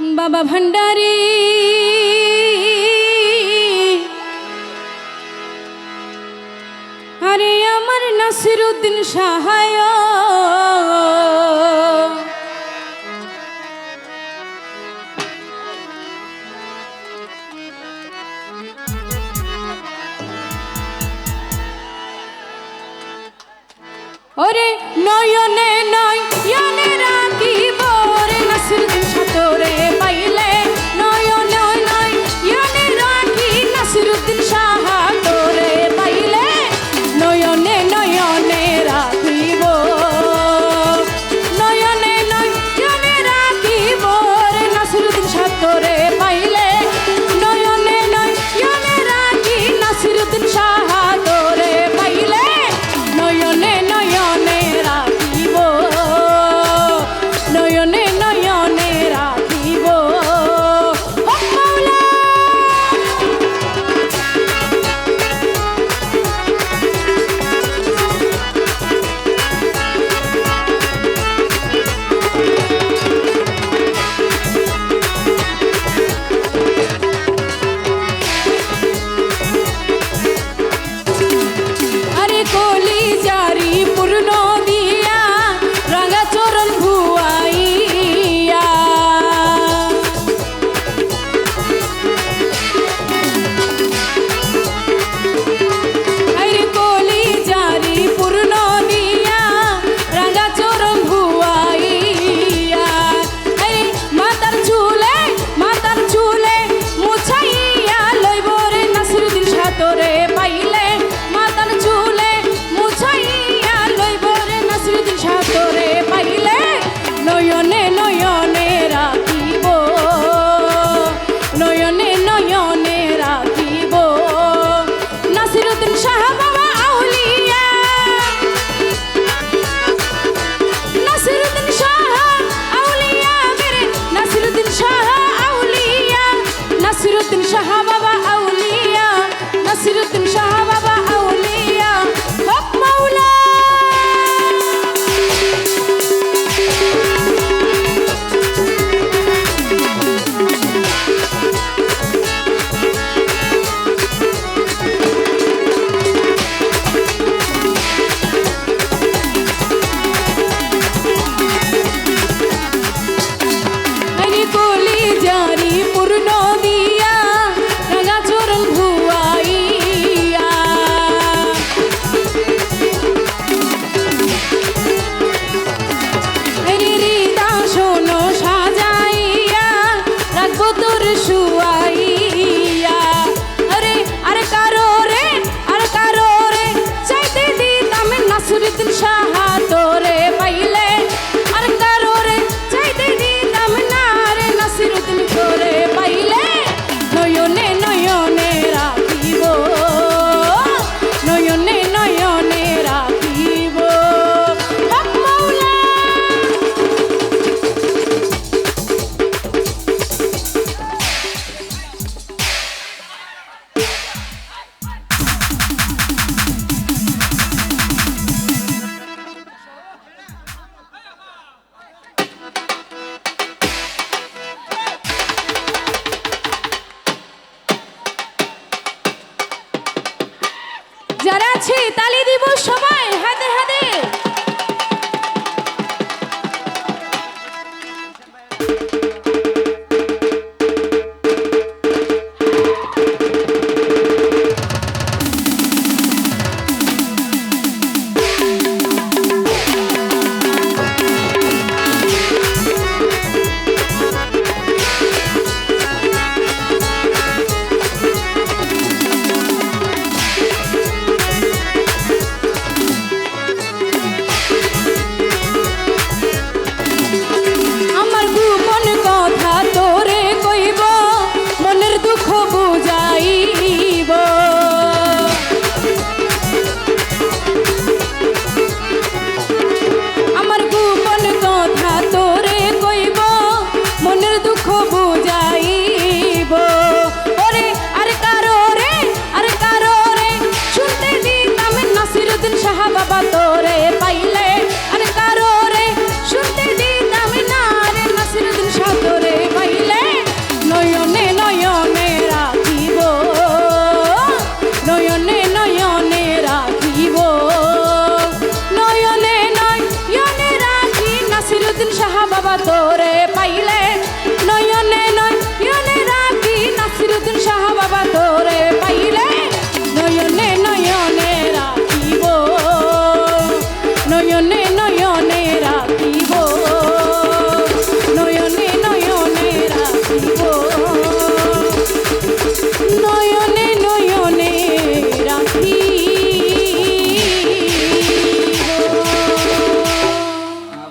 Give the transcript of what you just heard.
বাবা ভান্ডারী। আরে আমার নাসিরুদ্দিন সাহায়। ওরে নয়নে নয়নে নাসিরুদ্দিন সাহাবা বাবা তোরে পাইলে